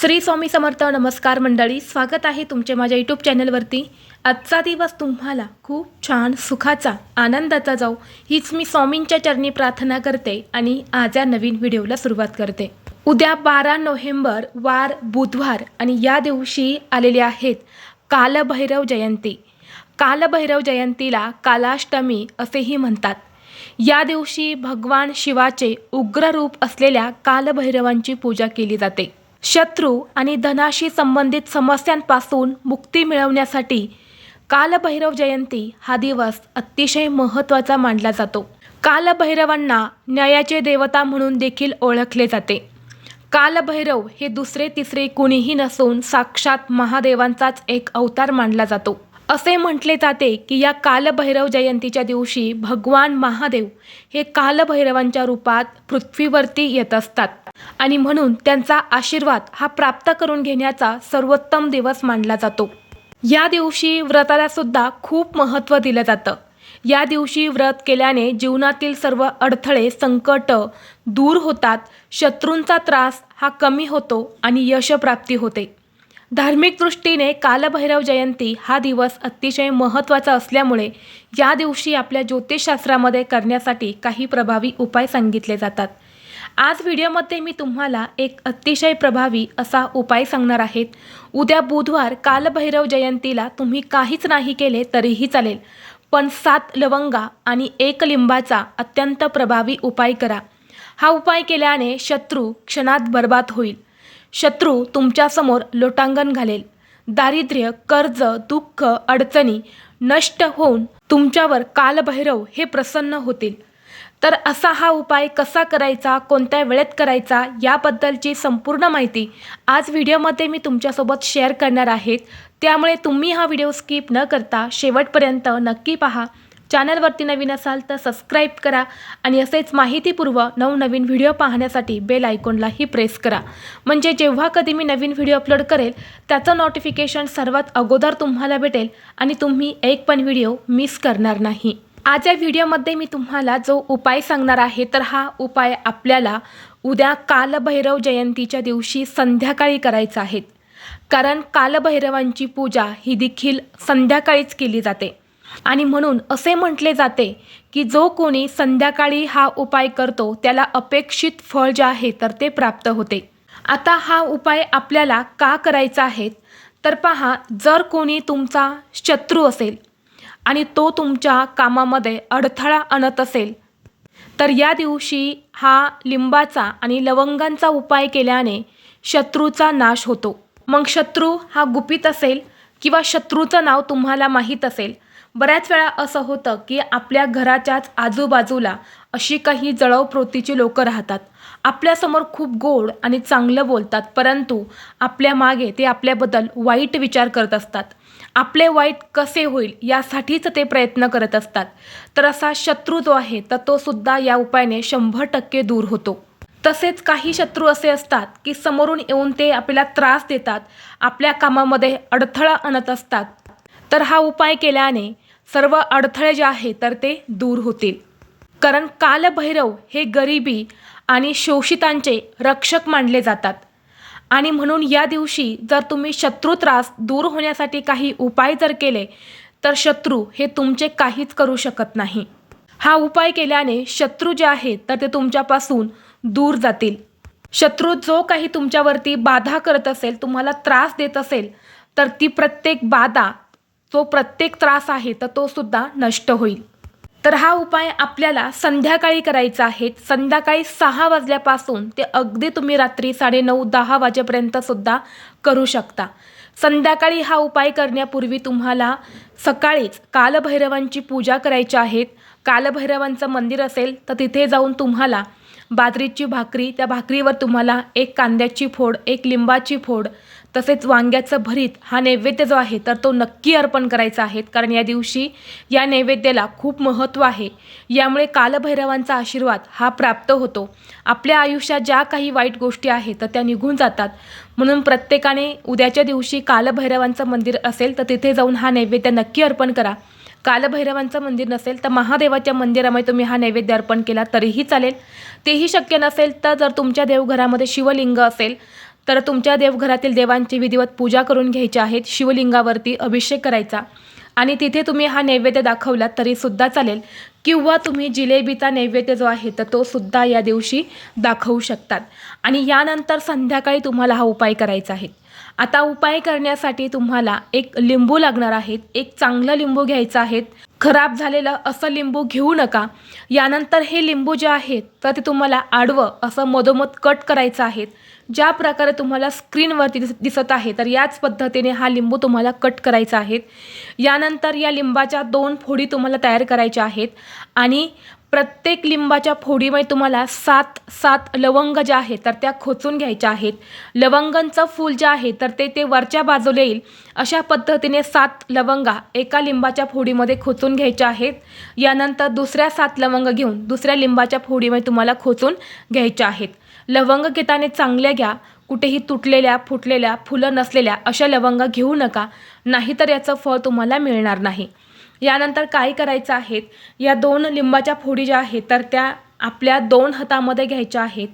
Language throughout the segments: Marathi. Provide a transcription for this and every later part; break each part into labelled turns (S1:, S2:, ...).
S1: श्री स्वामी समर्थ नमस्कार मंडळी स्वागत आहे तुमचे माझ्या यूट्यूब चॅनलवरती. आजचा दिवस तुम्हाला खूप छान सुखाचा आनंदाचा जाऊ हीच मी स्वामींच्या चरणी प्रार्थना करते आणि आज या नवीन व्हिडिओला सुरुवात करते. उद्या बारा नोव्हेंबर वार बुधवार आणि या दिवशी आलेले आहेत कालभैरव जयंती. कालभैरव जयंतीला कालाष्टमी असेही म्हणतात. या दिवशी भगवान शिवाचे उग्र रूप असलेल्या कालभैरवांची पूजा केली जाते. शत्रू आणि धनाशी संबंधित समस्यांपासून मुक्ती मिळवण्यासाठी कालभैरव जयंती हा दिवस अतिशय महत्त्वाचा मानला जातो. कालभैरवांना न्यायाचे देवता म्हणून देखील ओळखले जाते. कालभैरव हे दुसरे तिसरे कुणीही नसून साक्षात महादेवांचाच एक अवतार मानला जातो. असे म्हटले जाते की या कालभैरव जयंतीच्या दिवशी भगवान महादेव हे कालभैरवांच्या रूपात पृथ्वीवरती येत असतात. आणि म्हणून त्यांचा आशीर्वाद हा प्राप्त करून घेण्याचा सर्वोत्तम दिवस मानला जातो. या दिवशी व्रताला सुद्धा खूप महत्त्व दिलं जातं. या दिवशी व्रत केल्याने जीवनातील सर्व अडथळे संकट दूर होतात. शत्रूंचा त्रास हा कमी होतो आणि यशप्राप्ती होते. धार्मिक दृष्टीने कालभैरव जयंती हा दिवस अतिशय महत्त्वाचा असल्यामुळे या दिवशी आपल्या ज्योतिषशास्त्रामध्ये करण्यासाठी काही प्रभावी उपाय सांगितले जातात. आज व्हिडिओमध्ये मी तुम्हाला एक अतिशय प्रभावी असा उपाय सांगणार आहेत. उद्या बुधवार कालभैरव जयंतीला तुम्ही काहीच नाही केले तरीही चालेल. पण सात लवंगा आणि एक लिंबाचा अत्यंत प्रभावी उपाय करा. हा उपाय केल्याने शत्रू क्षणात बर्बाद होईल. शत्रू तुमच्यासमोर लोटांगण घालेल. दारिद्र्य कर्ज दुःख अडचणी नष्ट होऊन तुमच्यावर कालभैरव हे प्रसन्न होतील. तर असा हा उपाय कसा करायचा कोणत्या वेळेत करायचा याबद्दलची संपूर्ण माहिती आज व्हिडिओमध्ये मी तुमच्यासोबत शेअर करणार आहेत त्यामुळे तुम्ही हा व्हिडिओ स्किप न करता शेवटपर्यंत नक्की पहा. चॅनलवरती नवीन असाल तर सबस्क्राईब करा आणि असेच माहितीपूर्व नवनवीन व्हिडिओ पाहण्यासाठी बेल आयकॉनलाही प्रेस करा. म्हणजे जेव्हा कधी मी नवीन व्हिडिओ अपलोड करेल त्याचं नोटिफिकेशन सर्वात अगोदर तुम्हाला भेटेल आणि तुम्ही एक पण व्हिडिओ मिस करणार नाही. आज या व्हिडिओमध्ये मी तुम्हाला जो उपाय सांगणार आहे तर हा उपाय आपल्याला उद्या कालभैरव जयंतीच्या दिवशी संध्याकाळी करायचा आहे. कारण कालभैरवांची पूजा ही देखील संध्याकाळीच केली जाते. आणि म्हणून असे म्हटले जाते की जो कोणी संध्याकाळी हा उपाय करतो त्याला अपेक्षित फळ जे आहे तर ते प्राप्त होते. आता हा उपाय आपल्याला का करायचा आहे? तर पहा जर कोणी तुमचा शत्रू असेल आणि तो तुमच्या कामामध्ये अडथळा आणत असेल तर या दिवशी हा लिंबाचा आणि लवंगांचा उपाय केल्याने शत्रूचा नाश होतो. मग शत्रू हा गुपित असेल किंवा शत्रूचं नाव तुम्हाला माहीत असेल बऱ्याच वेळा असं होतं की आपल्या घराच्याच आजूबाजूला अशी काही जळव प्रोतीची लोकं राहतात. आपल्यासमोर खूप गोड आणि चांगलं बोलतात परंतु आपल्या मागे ते आपल्याबद्दल वाईट विचार करत असतात. आपले वाईट कसे होईल यासाठीच ते प्रयत्न करत असतात. तर असा शत्रू जो आहे तर तो सुद्धा या उपायाने शंभर टक्के दूर होतो. तसेच काही शत्रू असे असतात की समोरून येऊन ते आपल्याला त्रास देतात आपल्या कामामध्ये अडथळा आणत असतात तर हा उपाय केल्याने सर्व अडथळे जे आहे तर ते दूर होतील. कारण कालभैरव हे गरिबी आणि शोषितांचे रक्षक मानले जातात. आणि म्हणून या दिवशी जर तुम्ही शत्रू त्रास दूर होण्यासाठी काही उपाय जर केले तर शत्रू हे तुमचे काहीच करू शकत नाही. हा उपाय केल्याने शत्रू जे आहेत तर ते तुमच्यापासून दूर जातील. शत्रू जो काही तुमच्यावरती बाधा करत असेल तुम्हाला त्रास देत असेल तर ती प्रत्येक बाधा जो प्रत्येक त्रास आहे तर तो सुद्धा नष्ट होईल. तर हा उपाय आपल्याला संध्याकाळी करायचा आहे. संध्याकाळी सहा वाजल्यापासून ते अगदी तुम्ही रात्री साडेनऊ दहा वाजेपर्यंत सुद्धा करू शकता. संध्याकाळी हा उपाय करण्यापूर्वी तुम्हाला सकाळीच कालभैरवांची पूजा करायची आहेत कालभैरवांचं मंदिर असेल तर तिथे जाऊन तुम्हाला बाजरीची भाकरी त्या भाकरीवर तुम्हाला एक कांद्याची फोड एक लिंबाची फोड तसेच वांग्याचं भरीत हा नैवेद्य जो आहे तर तो नक्की अर्पण करायचा आहे. कारण या दिवशी या नैवेद्याला खूप महत्त्व आहे. यामुळे कालभैरवांचा आशीर्वाद हा प्राप्त होतो. आपल्या आयुष्यात ज्या काही वाईट गोष्टी आहेत तर त्या निघून जातात. म्हणून प्रत्येकाने उद्याच्या दिवशी कालभैरवांचं मंदिर असेल तर तिथे जाऊन हा नैवेद्य नक्की अर्पण करा. कालभैरवांचं मंदिर नसेल तर महादेवाच्या मंदिरामध्ये तुम्ही हा नैवेद्य अर्पण केला तरीही चालेल. तेही शक्य नसेल तर जर तुमच्या देवघरामध्ये शिवलिंग असेल तर तुमच्या देवघरातील देवांची विधिवत पूजा करून घ्यायची आहेत शिवलिंगावरती अभिषेक करायचा. आणि तिथे तुम्ही हा नैवेद्य दाखवला तरीसुद्धा चालेल. किंवा तुम्ही जिलेबीचा नैवेद्य जो आहे तर तो सुद्धा या दिवशी दाखवू शकतात. आणि यानंतर संध्याकाळी तुम्हाला हा उपाय करायचा आहे. आता उपाय करण्यासाठी तुम्हाला एक लिंबू लागणार आहेत एक चांगलं लिंबू घ्यायचं आहेत. खराब झालेलं असं लिंबू घेऊ नका. यानंतर हे लिंबू जे आहेत तर ते तुम्हाला आडवं असं मधोमध कट करायचं आहे. ज्या प्रकारे तुम्हाला स्क्रीनवरती दिस दिसत आहे तर याच पद्धतीने हा लिंबू तुम्हाला कट करायचा आहे. यानंतर या लिंबाच्या दोन फोडी तुम्हाला तयार करायच्या आहेत. आणि प्रत्येक लिंबाच्या फोडीमध्ये तुम्हाला सात सात लवंग ज्या आहेत तर त्या खोचून घ्यायच्या आहेत. लवंगांचं फूल जे आहे तर ते ते वरच्या बाजूला येईल. अशा पद्धतीने सात लवंगा एका लिंबाच्या फोडीमध्ये खोचून घ्यायच्या आहेत. यानंतर दुसऱ्या सात लवंग घेऊन दुसऱ्या लिंबाच्या फोडीमध्ये तुम्हाला खोचून घ्यायच्या आहेत. लवंग घेताने चांगल्या घ्या. कुठेही तुटलेल्या फुटलेल्या फुलं नसलेल्या अशा लवंगा घेऊ नका. नाहीतर याचं फळ तुम्हाला मिळणार नाही. यानंतर काय करायचं आहेत? या दोन लिंबाच्या फोडी ज्या आहेत तर त्या आपल्या दोन हातामध्ये घ्यायच्या आहेत.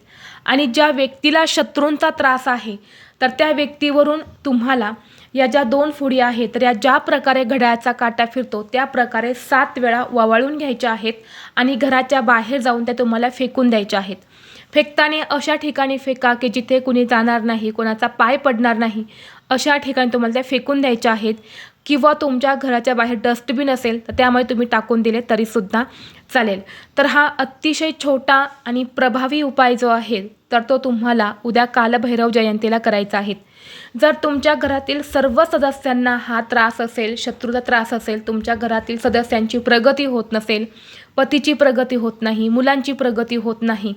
S1: आणि ज्या व्यक्तीला शत्रूंचा त्रास आहे तर त्या व्यक्तीवरून तुम्हाला या ज्या दोन फुडी आहेत तर या ज्या प्रकारे घड्याळाचा काटा फिरतो त्या प्रकारे सात वेळा ववाळून घ्यायच्या आहेत आणि घराच्या बाहेर जाऊन त्या तुम्हाला फेकून द्यायच्या आहेत. फेकताना अशा ठिकाणी फेका की जिथे कुणी जाणार नाही कोणाचा पाय पडणार नाही अशा ठिकाणी तुम्हाला त्या फेकून द्यायच्या आहेत. किंवा तुमच्या घराच्या बाहेर डस्टबिन असेल तर त्यामुळे तुम्ही टाकून दिले तरीसुद्धा चालेल. तर हा अतिशय छोटा आणि प्रभावी उपाय जो आहे तर तो तुम्हाला उद्या कालभैरव जयंतीला करायचा आहे. जर तुमच्या घरातील सर्व सदस्यांना हा त्रास असेल शत्रूचा त्रास असेल तुमच्या घरातील सदस्यांची प्रगती होत नसेल पतीची प्रगती होत नाही मुलांची प्रगती होत नाही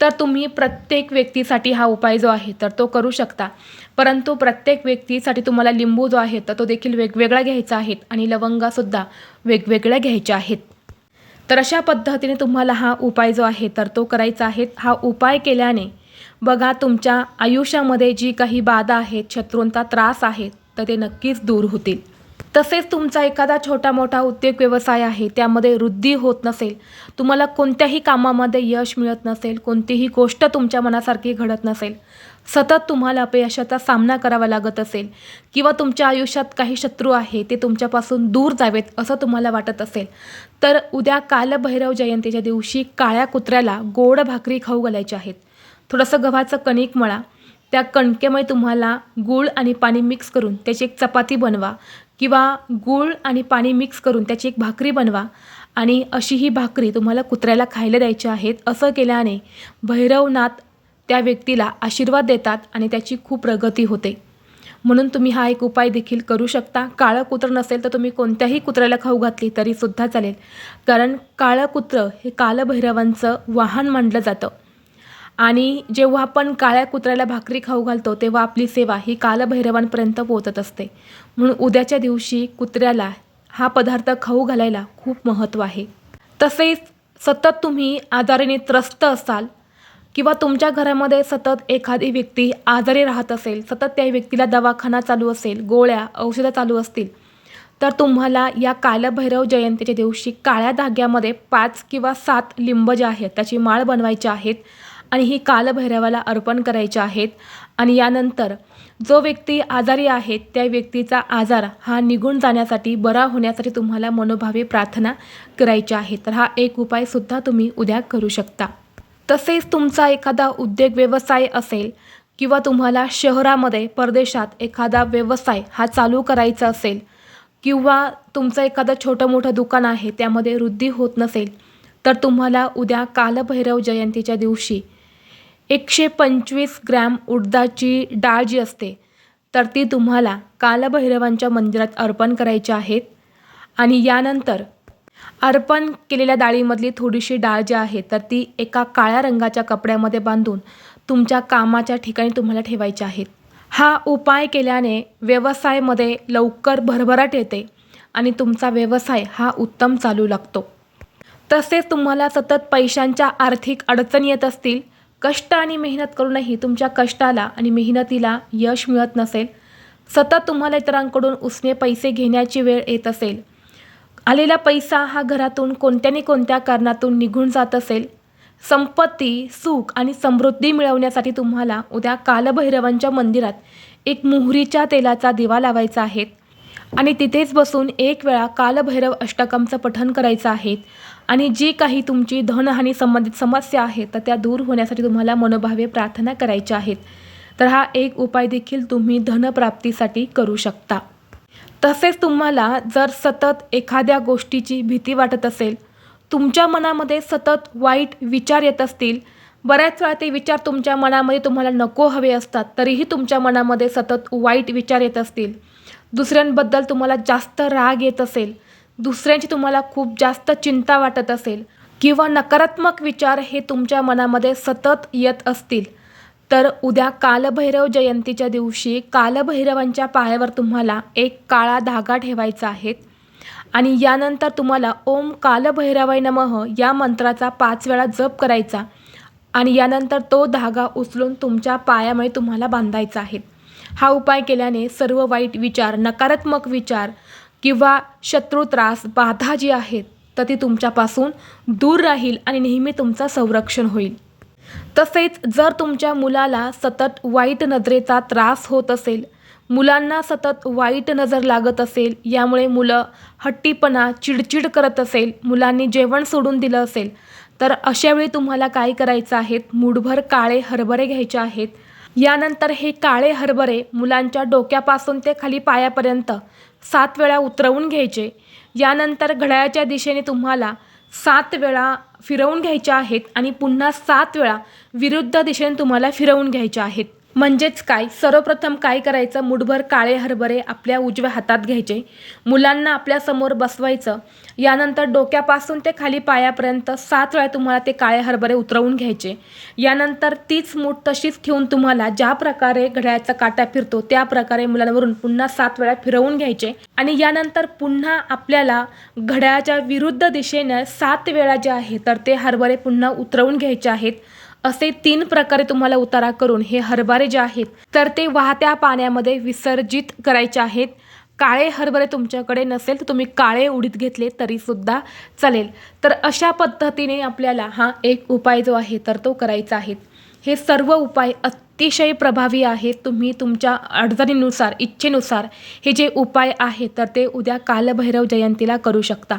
S1: तर तुम्ही प्रत्येक व्यक्तीसाठी हा उपाय जो आहे तर तो करू शकता. परंतु प्रत्येक व्यक्तीसाठी तुम्हाला लिंबू जो आहे तर तो देखील वेगवेगळा घ्यायचा आहे आणि लवंगासुद्धा वेगवेगळ्या घ्यायच्या आहेत. तर अशा पद्धतीने तुम्हाला हा उपाय जो आहे तर तो करायचा आहे. हा उपाय केल्याने बघा तुमच्या आयुष्यामध्ये जी काही बाधा आहेत शत्रूंचा त्रास आहे तर ते नक्कीच दूर होतील. तसेच तुमचा एखादा छोटा मोठा उद्योग व्यवसाय आहे त्यामध्ये वृद्धी होत नसेल तुम्हाला कोणत्याही कामामध्ये यश मिळत नसेल कोणतीही गोष्ट तुमच्या मनासारखी घडत नसेल सतत तुम्हाला अपयशाचा सामना करावा लागत असेल किंवा तुमच्या आयुष्यात काही शत्रू आहे ते तुमच्यापासून दूर जावेत असं तुम्हाला वाटत असेल तर उद्या कालभैरव जयंतीच्या दिवशी काळ्या कुत्र्याला गोड भाकरी खाऊ घालायची आहेत. थोडंसं गव्हाचं कणिक मळा. त्या कणकेमुळे तुम्हाला गूळ आणि पाणी मिक्स करून त्याची एक चपाती बनवा किंवा गूळ आणि पाणी मिक्स करून त्याची एक भाकरी बनवा. आणि अशी ही भाकरी तुम्हाला कुत्र्याला खायला द्यायची आहेत असं केल्याने भैरवनाथ त्या व्यक्तीला आशीर्वाद देतात आणि त्याची खूप प्रगती होते. म्हणून तुम्ही हा एक उपाय देखील करू शकता. काळं कुत्रं नसेल तर तुम्ही कोणत्याही कुत्र्याला खाऊ घातली तरीसुद्धा चालेल. कारण काळं कुत्रं हे कालभैरवांचं वाहन मानलं जातं. आणि जेव्हा आपण काळ्या कुत्र्याला भाकरी खाऊ घालतो तेव्हा आपली सेवा ही कालभैरवांपर्यंत पोहोचत असते. म्हणून उद्याच्या दिवशी कुत्र्याला हा पदार्थ खाऊ घालायला खूप महत्त्व आहे. तसेच सतत तुम्ही आजाराने त्रस्त असाल किंवा तुमच्या घरामध्ये सतत एखादी व्यक्ती आजारी राहत असेल सतत त्या व्यक्तीला दवाखाना चालू असेल गोळ्या औषधं चालू असतील तर तुम्हाला या कालभैरव जयंतीच्या दिवशी काळ्या धाग्यामध्ये पाच किंवा सात लिंब जे आहेत त्याची माळ बनवायची आहेत. आणि ही कालभैरवाला अर्पण करायचे आहेत. आणि यानंतर जो व्यक्ती आजारी आहे त्या व्यक्तीचा आजार हा निघून जाण्यासाठी बरा होण्यासाठी तुम्हाला मनोभावे प्रार्थना करायची आहे. तर हा एक उपायसुद्धा तुम्ही उद्या करू शकता. तसेच तुमचा एखादा उद्योग व्यवसाय असेल किंवा तुम्हाला शहरामध्ये परदेशात एखादा व्यवसाय हा चालू करायचा असेल किंवा तुमचं एखादं छोटं मोठं दुकान आहे त्यामध्ये वृद्धी होत नसेल तर तुम्हाला उद्या कालभैरव जयंतीच्या दिवशी एकशे पंचवीस ग्रॅम उडदाची डाळ जी असते तर ती तुम्हाला कालभैरवांच्या मंदिरात अर्पण करायची आहेत आणि यानंतर अर्पण केलेल्या डाळीमधली थोडीशी डाळ जी आहे तर ती एका काळ्या रंगाच्या कपड्यामध्ये बांधून तुमच्या कामाच्या ठिकाणी तुम्हाला ठेवायची आहेत हा उपाय केल्याने व्यवसायामध्ये लवकर भरभराट येते आणि तुमचा व्यवसाय हा उत्तम चालू लागतो. तसेच तुम्हाला सतत पैशांच्या आर्थिक अडचणी येत असतील कष्ट आणि मेहनत करूनही तुमच्या कष्टाला आणि मेहनतीला यश मिळत नसेल सतत तुम्हाला इतरांकडून उसने पैसे घेण्याची वेळ येत असेल. आलेला पैसा हा घरातून कोणत्या कोणत्या कारणातून निघून जात असेल संपत्ती सुख आणि समृद्धी मिळवण्यासाठी तुम्हाला उद्या कालभैरवांच्या मंदिरात एक मोहरीच्या तेलाचा दिवा लावायचा आहे. आणि तिथेच बसून एक वेळा कालभैरव अष्टकमचं पठण करायचं आहे. आणि जी काही तुमची धनहानी संबंधित समस्या आहे तर त्या दूर होण्यासाठी तुम्हाला मनोभावे प्रार्थना करायच्या आहेत. तर हा एक उपाय देखील तुम्ही धनप्राप्तीसाठी करू शकता. तसेच तुम्हाला जर सतत एखाद्या गोष्टीची भीती वाटत असेल तुमच्या मनामध्ये सतत वाईट विचार येत असतील बऱ्याच वेळा ते विचार तुमच्या मनामध्ये तुम्हाला नको हवे असतात तरीही तुमच्या मनामध्ये सतत वाईट विचार येत असतील. दुसऱ्यांबद्दल तुम्हाला जास्त राग येत असेल दुसऱ्यांची तुम्हाला खूप जास्त चिंता वाटत असेल किंवा नकारात्मक विचार हे तुमच्या मनामध्ये सतत येत असतील तर उद्या कालभैरव जयंतीच्या दिवशी कालभैरवांच्या पायावर तुम्हाला एक काळा धागा ठेवायचा आहे आणि यानंतर तुम्हाला ओम कालभैरवाय नमः या मंत्राचा पाच वेळा जप करायचा आणि यानंतर तो धागा उचलून तुमच्या पायामुळे तुम्हाला बांधायचा आहे. हा उपाय केल्याने सर्व वाईट विचार नकारात्मक विचार किंवा शत्रू त्रास बाधा जी आहेत तर ती तुमच्यापासून दूर राहील आणि नेहमी तुमचं संरक्षण होईल. तसेच जर तुमच्या मुलाला सतत वाईट नजरेचा त्रास होत असेल मुलांना सतत वाईट नजर लागत असेल यामुळे मुलं हट्टीपणा चिडचिड करत असेल मुलांनी जेवण सोडून दिलं असेल तर अशावेळी तुम्हाला काय करायचं आहेत मूठभर काळे हरभरे घ्यायचे आहेत. यानंतर हे काळे हरभरे मुलांच्या डोक्यापासून ते खाली पायापर्यंत सात वेळा उतरवून घ्यायचे. यानंतर घड्याळाच्या दिशेने तुम्हाला सात वेळा फिरवून घ्यायच्या आहेत आणि पुन्हा सात वेळा विरुद्ध दिशेने तुम्हाला फिरवून घ्यायच्या आहेत. म्हणजेच काय? सर्वप्रथम काय करायचं? मुठभर काळे हरभरे आपल्या उजव्या हातात घ्यायचे. मुलांना आपल्यासमोर बसवायचं. यानंतर डोक्यापासून ते खाली पायापर्यंत सात वेळा तुम्हाला ते काळे हरभरे उतरवून घ्यायचे. यानंतर तीच मूठ तशीच ठेवून तुम्हाला ज्या प्रकारे घड्याळाचा काटा फिरतो त्या प्रकारे मुलांवरून पुन्हा सात वेळा फिरवून घ्यायचे. आणि यानंतर पुन्हा आपल्याला घड्याळाच्या विरुद्ध दिशेनं सात वेळा जे आहे तर ते हरभरे पुन्हा उतरवून घ्यायचे आहेत. असे तीन प्रकारे तुम्हाला उतारा करून हे हरभरे जे आहेत तर ते वाहत्या पाण्यामध्ये विसर्जित करायचे आहेत. काळे हरभरे तुमच्याकडे नसेल तर तुम्ही काळे उडीत घेतले तरीसुद्धा चालेल. तर अशा पद्धतीने आपल्याला हा एक उपाय जो आहे तर तो करायचा आहे. हे सर्व उपाय अतिशय प्रभावी आहेत. तुम्ही तुमच्या अडचणीनुसार इच्छेनुसार हे जे उपाय आहे तर ते उद्या कालभैरव जयंतीला करू शकता.